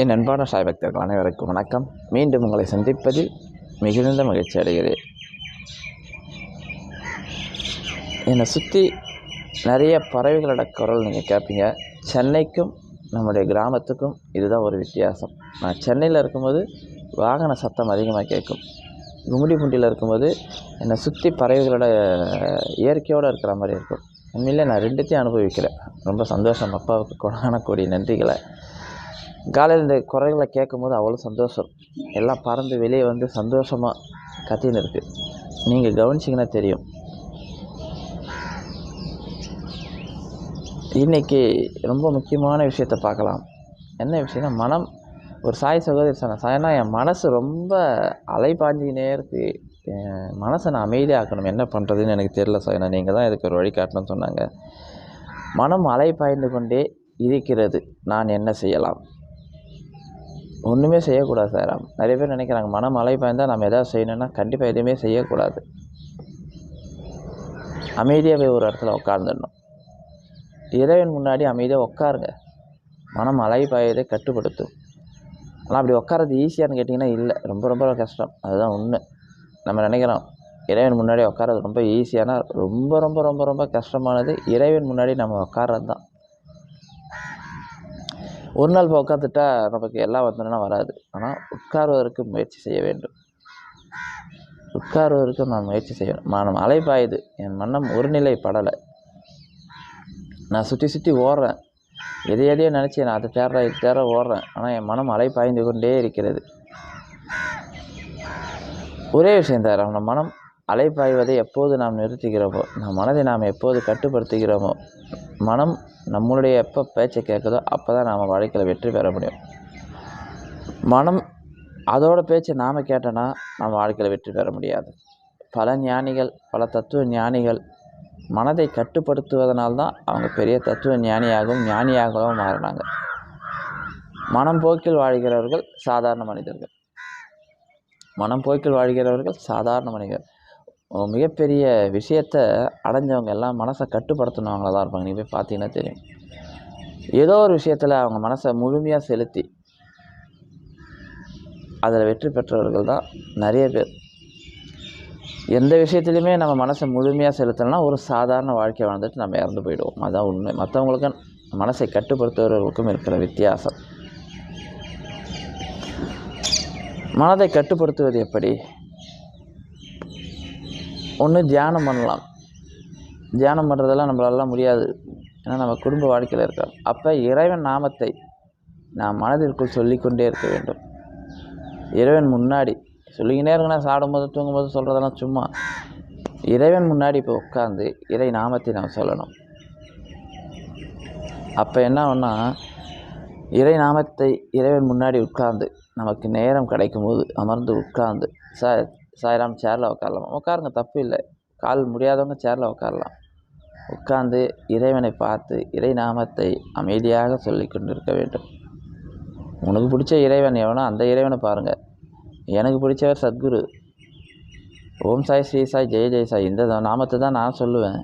என் அன்பான சாய் பக்தர்கள் அனைவருக்கும் வணக்கம். மீண்டும் உங்களை சந்திப்பதில் மிகுந்த மகிழ்ச்சி அடைகிறேன். என்னை சுற்றி நிறைய பறவைகளோட குரல் நீங்கள் கேட்பீங்க சென்னைக்கும் நம்முடைய கிராமத்துக்கும் இதுதான் ஒரு வித்தியாசம். நான் சென்னையில் இருக்கும்போது வாகன சத்தம் அதிகமாக கேட்கும் கும்மிடிப்பூண்டியில் இருக்கும்போது என்னை சுற்றி பறவைகளோட இயற்கையோடு இருக்கிற மாதிரி இருக்கும். உண்மையிலே நான் ரெண்டுத்தையும் அனுபவிக்கிறேன். ரொம்ப சந்தோஷம். அப்பாவுக்கு கொடான கூடிய நன்றிகளை. காலையில் இந்த குரல்களை கேட்கும்போது அவ்வளோ சந்தோஷம். எல்லாம் பறந்து வெளியே வந்து சந்தோஷமாக கத்தின்னு இருக்குது நீங்கள் கவனிச்சிங்கன்னா தெரியும். இன்றைக்கி ரொம்ப முக்கியமான விஷயத்தை பார்க்கலாம். என்ன விஷயம்னா மனம் ஒரு சாய் சகோதரி சொன்ன ஏன்னா என் மனசு ரொம்ப அலைபாஞ்சிக்கினே இருக்குது என் மனசை நான் அமைதியாக்கணும். என்ன பண்ணுறதுன்னு எனக்கு தெரியல சாய்னா. நீங்கள் தான் இதுக்கு ஒரு வழி காட்டணும்னு சொன்னாங்க. மனம் அலைபாய்ந்து கொண்டே இருக்கிறது. நான் என்ன செய்யலாம்? ஒன்றுமே செய்யக்கூடாது சார். நிறைய பேர் நினைக்கிறாங்க மனம் அலை பாய்ந்தால் நம்ம எதாவது செய்யணும்னா கண்டிப்பாக எதுவுமே செய்யக்கூடாது. அமைதியாக போய் ஒரு இடத்துல உட்காந்துடணும் இறைவன் முன்னாடி அமைதியாக உட்காருங்க. மனம் அலை பாயதை கட்டுப்படுத்தும். ஆனால் அப்படி உட்காரது ஈஸியான்னு கேட்டிங்கன்னா இல்லை. ரொம்ப ரொம்ப கஷ்டம். அதுதான் உண்மை. நம்ம நினைக்கிறோம் இறைவன் முன்னாடி உட்காரது ரொம்ப ஈஸியான ரொம்ப ரொம்ப ரொம்ப ரொம்ப கஷ்டமானது இறைவன் முன்னாடி நம்ம உட்காரது தான் ஒரு நாள் இப்போ உட்காந்துட்டா நமக்கு எல்லாம் வந்தோன்னா வராது. ஆனால் உட்காருவதற்கு முயற்சி செய்ய வேண்டும். உட்காருவதற்கு நான் முயற்சி செய்யணும். மனம் அலைப்பாயுது என் மனம் ஒருநிலை படலை. நான் சுற்றி சுற்றி ஓடுறேன். எதை எதையோ நினச்சி நான் அதை தேடுறேன் இது தேட ஓடுறேன். ஆனால் என் மனம் அலைப்பாய்ந்து கொண்டே இருக்கிறது. ஒரே விஷயம் தான் நம்ம மனம் அலைப்பாய்வதை எப்போது நாம் நிறுத்துகிறோமோ நம் மனதை நாம் எப்போது கட்டுப்படுத்துகிறோமோ மனம் நம்மளுடைய எப்போ பேச்சை கேட்குதோ அப்போ தான் நாம் வாழ்க்கையில் வெற்றி பெற முடியும். மனம் அதோட பேச்சை நாம் கேட்டோன்னா நம்ம வாழ்க்கையில் வெற்றி பெற முடியாது. பல ஞானிகள் பல தத்துவ ஞானிகள் மனதை கட்டுப்படுத்துவதனால்தான் அவங்க பெரிய தத்துவ ஞானியாகவும் ஞானியாகவும் மாறினாங்க. மனம் போக்கில் வாழ்கிறவர்கள் சாதாரண மனிதர்கள். மனம் போக்கில் வாழ்கிறவர்கள் சாதாரண மனிதர்கள். மிகப்பெரிய விஷயத்தை அடைஞ்சவங்க எல்லாம் மனசை கட்டுப்படுத்தினவங்கள தான் இருப்பாங்க. நீ போய் பார்த்தீங்கன்னா தெரியும். ஏதோ ஒரு விஷயத்தில் அவங்க மனசை முழுமையாக செலுத்தி அதில் வெற்றி பெற்றவர்கள் தான் நிறைய பேர். எந்த விஷயத்துலையுமே நம்ம மனசை முழுமையாக செலுத்தலைன்னா ஒரு சாதாரண வாழ்க்கை வாழ்ந்துட்டு நம்ம இறந்து போயிடுவோம். அதுதான் உண்மை. மற்றவங்களுக்கும் மனசை கட்டுப்படுத்துபவர்களுக்கும் இருக்கிற வித்தியாசம். மனதை கட்டுப்படுத்துவது எப்படி? ஒன்று தியானம் பண்ணலாம். தியானம் பண்ணுறதெல்லாம் நம்மளாலாம் முடியாது. ஏன்னா நம்ம குடும்ப வாழ்க்கையில் இருக்கோம் அப்போ இறைவன் நாமத்தை நாம் மனதிற்குள் சொல்லிக்கொண்டே இருக்க வேண்டும். இறைவன் முன்னாடி சொல்லிக்கினே இருக்கணும் சாப்பிடும்போது தூங்கும்போது சொல்கிறதெல்லாம் சும்மா. இறைவன் முன்னாடி இப்போ உட்காந்து இறை நாமத்தை நம்ம சொல்லணும். அப்போ என்ன ஆகும்னா இறை நாமத்தை இறைவன் முன்னாடி உட்கார்ந்து நமக்கு நேரம் கிடைக்கும்போது அமர்ந்து உட்கார்ந்து சார் சாய்ராம் சேரில் உட்காரலாம்? உட்காருங்க தப்பு இல்லை. கால் முடியாதவங்க சேரில் உட்காரலாம். உட்கார்ந்து இறைவனை பார்த்து இறை நாமத்தை அமைதியாக சொல்லி கொண்டிருக்க வேண்டும். உனக்கு பிடிச்ச இறைவன் எவனோ அந்த இறைவனை பாருங்கள் எனக்கு பிடிச்சவர் சத்குரு. ஓம் சாய் ஸ்ரீ சாய் ஜெய ஜெய சாய். இந்த நாமத்தை தான் நான் சொல்லுவேன்.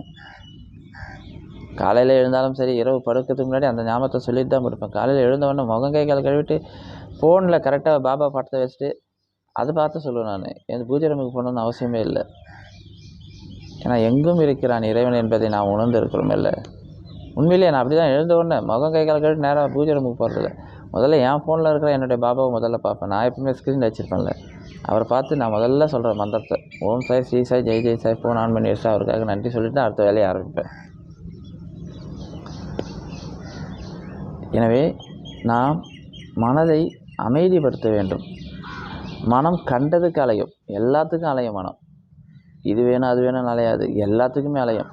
காலையில் எழுந்தாலும் சரி இரவு படுக்கிறதுக்கு முன்னாடி அந்த ஞாபகத்தை சொல்லிட்டு தான் படுப்பேன் காலையில் எழுந்தவொடனே முகம் கை கால் கழுவிட்டு ஃபோனில் கரெக்டாக பாபா படத்தை வச்சுட்டு அதை பார்த்து சொல்லுவேன் நான். என் பூஜை ரூமுக்கு போகணுன்னு அவசியமே இல்லை. ஏன்னா எங்கும் இருக்கிறான் இறைவன் என்பதை நான் உணர்ந்து இருக்கிறோம் இல்லை. உண்மையிலேயே நான் அப்படி தான் எழுந்த உடனே முகம் கை கால் கேட்டு நேராக பூஜை ரூமுக்கு போகிறதில்ல முதல்ல என் ஃபோனில் இருக்கிற என்னுடைய பாபாவை முதல்ல பார்ப்பேன். நான் எப்பவுமே ஸ்க்ரீன் வச்சுருப்பேன்ல. அவரை பார்த்து நான் முதல்ல சொல்கிறேன் மந்திரத்தை ஓம் சாய் ஸ்ரீ சாய் ஜெய் ஜெய் சாய் ஃபோன் ஆன் பண்ணி வச்சா அவருக்காக நன்றி சொல்லிட்டு அடுத்த வேலையை ஆரம்பிப்பேன். எனவே நாம் மனதை அமைதிப்படுத்த வேண்டும். மனம் கண்டதுக்கு அலையும். எல்லாத்துக்கும் அலையும் மனம். இது வேணும் அது வேணும்னு அலையாது. எல்லாத்துக்குமே அலையும்.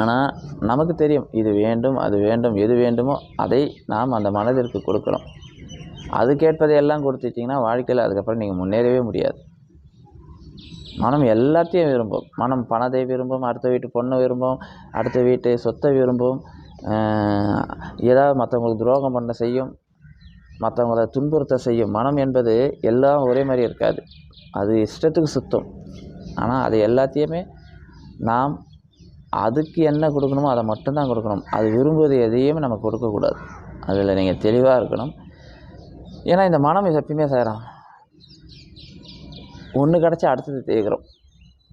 ஆனால் நமக்கு தெரியும் இது வேண்டும் அது வேண்டும் எது வேண்டுமோ அதை நாம் அந்த மனதிற்கு கொடுக்கணும் அது கேட்பதை எல்லாம் கொடுத்துட்டிங்கன்னா வாழ்க்கையில் அதுக்கப்புறம் நீங்கள் முன்னேறவே முடியாது. மனம் எல்லாத்தையும் விரும்பும். மனம் பணத்தை விரும்பும் அடுத்த வீட்டு பொண்ணை விரும்பும் அடுத்த வீட்டு சொத்தை விரும்பும் ஏதாவது மற்றவங்களுக்கு துரோகம் பண்ண செய்யும் மற்றவங்கள துன்புறுத்த செய்யும் மனம் என்பது எல்லாம் ஒரே மாதிரி இருக்காது. அது இஷ்டத்துக்கு சுத்தம். ஆனால் அது எல்லாத்தையுமே நாம் அதுக்கு என்ன கொடுக்கணுமோ அதை மட்டும்தான் கொடுக்கணும். அது விரும்புவது எதையுமே நம்ம கொடுக்கக்கூடாது. அதில் நீங்கள் தெளிவாக இருக்கணும். ஏன்னா இந்த மனம் எப்பயுமே செய்கிறோம் ஒன்று கிடச்சி அடுத்தது தேய்க்கிறோம்.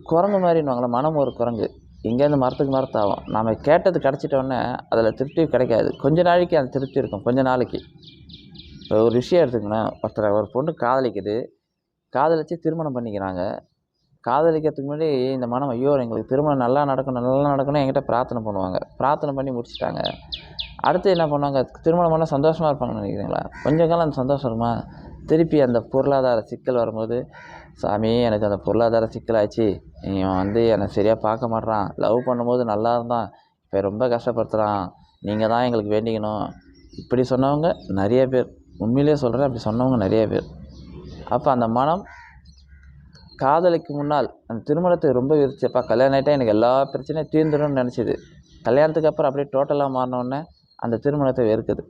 குரங்கு மாதிரின்னுவாங்களே மனம் ஒரு குரங்கு. இங்கேருந்து மரத்துக்கு மரத்தாகும் நம்ம கேட்டது கிடச்சிட்டோன்னே அதில் திருப்தி கிடைக்காது. கொஞ்ச நாளைக்கு அந்த திருப்தி இருக்கும். கொஞ்ச நாளைக்கு. ஒரு விஷயம் எடுத்துக்கணும் ஒருத்தரை ஒரு பொண்ணு காதலிக்குது. காதலித்து திருமணம் பண்ணிக்கிறாங்க. காதலிக்கிறதுக்கு முன்னாடி இந்த மனம் ஐயோ எங்களுக்கு திருமணம் நல்லா நடக்கணும் நல்லா நடக்கணும் என்கிட்ட பிரார்த்தனை பண்ணுவாங்க. பிரார்த்தனை பண்ணி முடிச்சிட்டாங்க. அடுத்து என்ன பண்ணுவாங்க? திருமணம் பண்ணால் சந்தோஷமாக இருப்பாங்கன்னு நினைக்கிறீங்களா? கொஞ்ச காலம் அந்த சந்தோஷம் இருக்குமா திருப்பி அந்த பொருளாதார சிக்கல் வரும்போது சாமி எனக்கு அந்த பொருளாதார சிக்கலாச்சு இவன் வந்து என்னை சரியாக பார்க்க மாட்றான். லவ் பண்ணும்போது நல்லா இருந்தான். இப்போ ரொம்ப கஷ்டப்படுத்துகிறான் நீங்கள் தான் எங்களுக்கு வேண்டிக்கணும். இப்படி சொன்னவங்க நிறைய பேர். உண்மையிலேயே சொல்கிறேன் அப்படி சொன்னவங்க நிறைய பேர். அப்போ அந்த மனம் காதலிக்கு முன்னால் அந்த திருமணத்தை ரொம்ப விரிச்சப்பா கல்யாணம் ஆகிட்டா எனக்கு எல்லா பிரச்சனையும் தீர்ந்துடும்னு நினச்சிது. கல்யாணத்துக்கு அப்புறம் அப்படியே டோட்டலாக மாறினோடனே அந்த திருமணத்தை வெறுக்குது.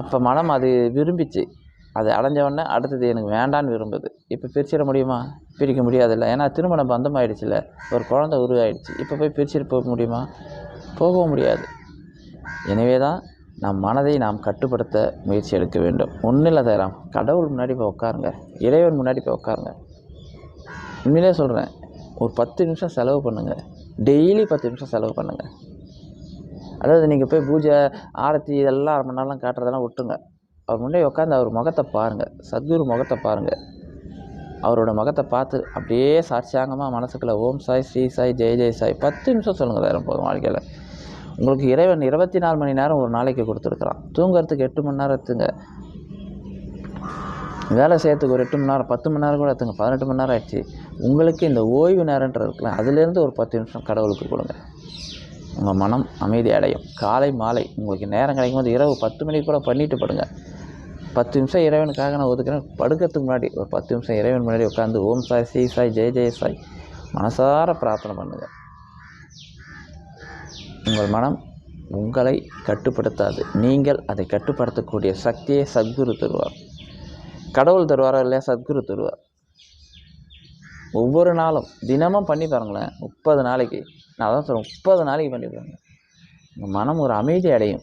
அப்போ மனம் அது விரும்பிச்சு. அது அடைஞ்சவொடனே அடுத்தது எனக்கு வேண்டான்னு விரும்புது. இப்போ பிரிச்சிட முடியுமா? பிரிக்க முடியாதுல்ல. ஏன்னா திருமணம் பந்தம் ஆயிடுச்சுல்ல ஒரு குழந்தை உருவாயிடுச்சு. இப்போ போய் பிரிச்சுட்டு போக முடியுமா? போகவும் முடியாது. எனவே தான் நம் மனதை நாம் கட்டுப்படுத்த முயற்சி எடுக்க வேண்டும். ஒன்றும் இல்லை தராம் கடவுள் முன்னாடி போய் உட்காருங்க. இறைவன் முன்னாடி போய் உட்காருங்க. உண்மையிலே சொல்கிறேன் ஒரு பத்து நிமிஷம் செலவு பண்ணுங்கள் டெய்லி பத்து நிமிஷம் செலவு பண்ணுங்கள் அதாவது நீங்கள் போய் பூஜை ஆரத்தி இதெல்லாம் அரை மணி நேரம்லாம் காட்டுறதெல்லாம் விட்டுங்க அவர் முன்னாடி உட்காந்து அவர் முகத்தை பாருங்கள் சத்குரு முகத்தை பாருங்கள் அவரோட முகத்தை பார்த்து அப்படியே சாட்சியாங்கமாக மனசுக்குள்ள ஓம் சாய் ஸ்ரீ சாய் ஜெய ஜெய சாய். பத்து நிமிஷம் சொல்லுங்கள் வேறு போதும் வாழ்க்கையில். உங்களுக்கு இறைவன் இருபத்தி நாலு மணி நேரம் ஒரு நாளைக்கு கொடுத்துருக்குறான். தூங்குறதுக்கு எட்டு மணி நேரம் எடுத்துங்க. வேலை செய்யறதுக்கு ஒரு எட்டு மணி நேரம் பத்து மணி நேரம் கூட எடுத்துங்க. பதினெட்டு மணி நேரம் ஆயிடுச்சு. உங்களுக்கு இந்த ஓய்வு நேரன்ற இருக்குல்ல அதுலேருந்து ஒரு பத்து நிமிஷம் கடவுளுக்கு கொடுங்க. உங்கள் மனம் அமைதி அடையும். காலை மாலை உங்களுக்கு நேரம் கிடைக்கும் போது இரவு பத்து மணிக்கு கூட பண்ணிட்டு படுங்க. பத்து நிமிஷம் இறைவனுக்காக நான் ஒதுக்குறேன். படுக்கிறதுக்கு முன்னாடி ஒரு பத்து நிமிஷம் இறைவன் முன்னாடி உட்காந்து ஓம் சாய் ஸ்ரீ சாய் ஜெய் ஜெய சாய் மனசார பிரார்த்தனை பண்ணுங்கள் உங்கள் மனம் உங்களை கட்டுப்படுத்தாது. நீங்கள் அதை கட்டுப்படுத்தக்கூடிய சக்தியை சத்குரு தருவார். கடவுள் தருவாரோ இல்லையா? சத்குரு தருவார். ஒவ்வொரு நாளும் தினமும் பண்ணி பாருங்களேன் முப்பது நாளைக்கு. நான் அதான் சொல்கிறேன் முப்பது நாளைக்கு பண்ணி பாருங்க. உங்கள் மனம் ஒரு அமைதி அடையும்.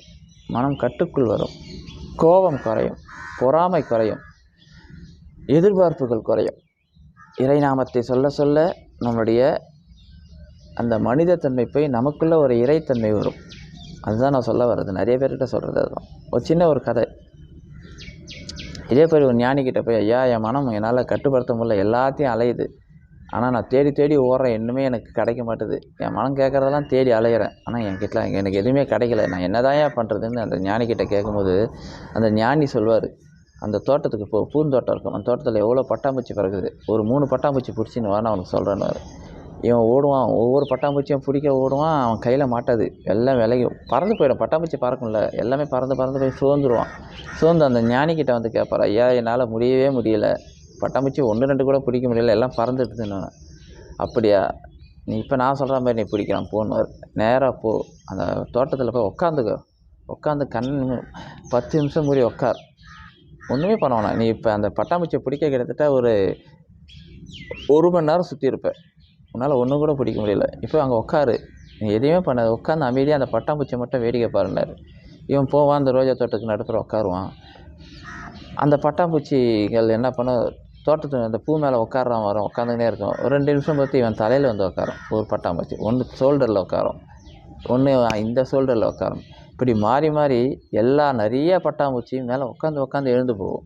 மனம் கட்டுக்குள் வரும். கோபம் குறையும். பொறாமை குறையும். எதிர்பார்ப்புகள் குறையும். இறைநாமத்தை சொல்ல சொல்ல நம்மளுடைய அந்த மனிதத்தன்மை போய் நமக்குள்ளே ஒரு இறைத்தன்மை வரும். அதுதான் நான் சொல்ல வர்றது. நிறைய பேர்கிட்ட சொல்கிறது அதுதான். ஒரு சின்ன ஒரு கதை. இதே மாதிரி ஒரு ஞானிக்கிட்ட போய் ஐயா என் மனம் என்னால் கட்டுப்படுத்த முடியல. எல்லாத்தையும் அலையுது. ஆனால் நான் தேடி தேடி ஓடுறேன். இன்னுமே எனக்கு கிடைக்க மாட்டுது. என் மனம் கேட்குறதெல்லாம் தேடி அலையிறேன். ஆனால் என்கிட்ட எனக்கு எதுவுமே கிடைக்கல. நான் என்னதான் ஏன் பண்ணுறதுன்னு அந்த ஞானிக்கிட்ட கேட்கும்போது அந்த ஞானி சொல்வார். அந்த தோட்டத்துக்கு இப்போ பூந்தோட்டம் இருக்கும். அந்த தோட்டத்தில் எவ்வளோ பட்டாம்பூச்சி பிறகுது ஒரு மூணு பட்டாம்பூச்சி பிடிச்சின்னு வா நான் அவனுக்கு சொல்கிறேன்னு இவன் ஓடுவான். ஒவ்வொரு பட்டாம்பூச்சியும் பிடிக்க ஓடுவான். அவன் கையில் மாட்டாது. எல்லாம் விலையும் பறந்து போயிடும். பட்டாம்பூச்சி பறக்கும்ல. எல்லாமே பறந்து பறந்து போய் சோர்ந்துருவான். சோர்ந்து அந்த ஞானிக்கிட்ட வந்து கேட்பார் ஐயா என்னால் முடியவே முடியல. பட்டாம்பூச்சி ஒன்று ரெண்டு கூட பிடிக்க முடியல. எல்லாம் பறந்துடுதுன்னு அப்படியா? நீ இப்போ நான் சொல்கிற மாதிரி நீ பிடிக்கலாம் போன்னு நேராக போ. அந்த தோட்டத்தில் போய் உட்காந்துக்கோ உட்காந்து கண் பத்து நிமிஷம் மூடி உட்கார் ஒன்றுமே பண்ண வேணாம். நீ இப்போ அந்த பட்டாம்பூச்சியை பிடிக்க கிட்டத்தட்ட ஒரு ஒரு மணி நேரம் சுற்றி இருப்பேன் உன்னால் ஒன்று கூட பிடிக்க முடியல. இப்போ அங்கே உட்காரு நீ எதையுமே பண்ணாது. உட்காந்து அமைதியாக அந்த பட்டாம்பூச்சியை மட்டும் வேடிக்கை பாருனார் இவன் போவான் அந்த ரோஜா தோட்டத்துக்கு நடுப்புற உட்காருவான் அந்த பட்டாம்பூச்சிகள் என்ன பண்ண தோட்டத்து அந்த பூ மேலே உட்காரான் வரும். உட்காந்துக்கினே இருக்கும். ஒரு ரெண்டு நிமிஷம் பார்த்து இவன் தலையில் வந்து உட்காரும் ஒரு பட்டாம்பூச்சி. ஒன்று ஷோல்டரில் உட்காரும் ஒன்று இந்த ஷோல்டரில் உட்காரும் இப்படி மாறி மாறி எல்லா நிறைய பட்டாம்பூச்சியும் மேலே உட்காந்து உட்காந்து எழுந்து போகும்.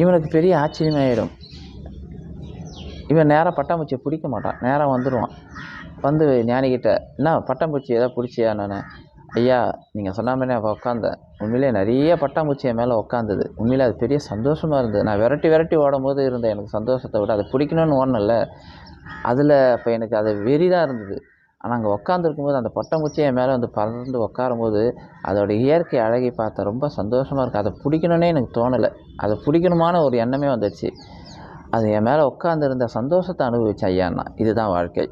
இவனுக்கு பெரிய ஆச்சரியமாயிடும். இவன் நேராக பட்டாம்பூச்சியை பிடிக்க மாட்டான். நேராக வந்துடுவான் வந்து ஞானிக்கிட்ட என்ன பட்டாம்பூச்சி ஏதாவது பிடிச்சியா? நான் ஐயா நீங்கள் சொன்ன மாதிரி நான் உட்காந்தேன் உண்மையிலே நிறைய பட்டாம்பூச்சி என் மேலே உட்காந்தது உண்மையிலே அது பெரிய சந்தோஷமாக இருந்தது. நான் விரட்டி விரட்டி ஓடும் போது இருந்த எனக்கு சந்தோஷத்தை விட அதை பிடிக்கணும்னு ஓடணும்ல அதில் இப்போ எனக்கு அது வெறிதான் இருந்தது. ஆனால் அங்கே உட்காந்துருக்கும் போது அந்த பட்டாம்பூச்சி என் மேலே வந்து பறந்து உட்காரும்போது அதோட இயற்கை அழகி பார்த்தா ரொம்ப சந்தோஷமாக இருக்குது அதை பிடிக்கணுன்னே எனக்கு தோணலை. அதை பிடிக்கணுமான ஒரு எண்ணமே வந்துடுச்சு அது என் மேலே உட்காந்துருந்த சந்தோஷத்தை அனுபவிச்சேன் ஐயாண்ணா. இதுதான் வாழ்க்கை.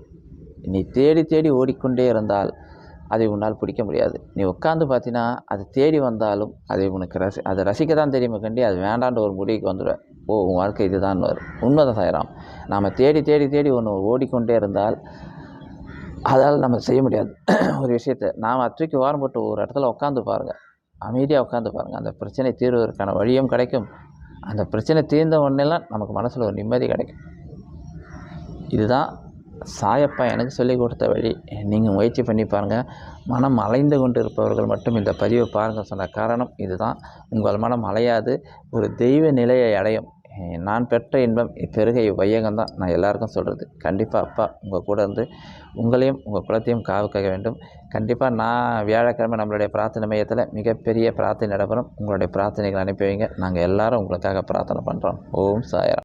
நீ தேடி தேடி ஓடிக்கொண்டே இருந்தால் அதை உன்னால் பிடிக்க முடியாது. நீ உட்காந்து பார்த்தீங்கன்னா அது தேடி வந்தாலும் அதை உனக்கு ரசி அதை ரசிக்க தான் தெரியுமே கண்டி அது வேண்டான்ற ஒரு முடிவுக்கு வந்துடுவேன். ஓ உன் வாழ்க்கை இதுதான் வரும். உண்மைதான் சாயிராம். நாம் தேடி தேடி தேடி ஒன்று ஓடிக்கொண்டே இருந்தால் அதால் நம்ம செய்ய முடியாது. ஒரு விஷயத்தை நாம் தூக்கி ஓரம் போட்டு ஒரு இடத்துல உட்காந்து பாருங்கள் அமைதியாக உட்காந்து பாருங்கள் அந்த பிரச்சனை தீர்வதற்கான வழியும் கிடைக்கும். அந்த பிரச்சனை தீர்ந்த உடனேலாம் நமக்கு மனசில் ஒரு நிம்மதி கிடைக்கும். இதுதான் சாயப்பா எனக்கு சொல்லிக் கொடுத்த வழி. நீங்கள் முயற்சி பண்ணி பாருங்கள் மனம் அலைந்து கொண்டு இருப்பவர்கள் மட்டும் இந்த பதிவை பாருங்கள் சொன்ன காரணம் இதுதான். உங்கள் மனம் அலையாது. ஒரு தெய்வ நிலையை அடையும். நான் பெற்ற இன்பம் பெருகை வையகம் தான். நான் எல்லாருக்கும் சொல்கிறது கண்டிப்பாக அப்பா உங்கள் கூட இருந்து உங்களையும் உங்கள் குலத்தையும் காவுக்க வேண்டும். கண்டிப்பாக நான் வியாழக்கிழமை நம்மளுடைய பிரார்த்தனை மையத்தில் மிகப்பெரிய பிரார்த்தனை நடைபெறும். உங்களுடைய பிரார்த்தனைகள் அனுப்பி வைங்க. நாங்கள் எல்லாரும் உங்களுக்காக பிரார்த்தனை பண்ணுறோம் ஓம் சாயரா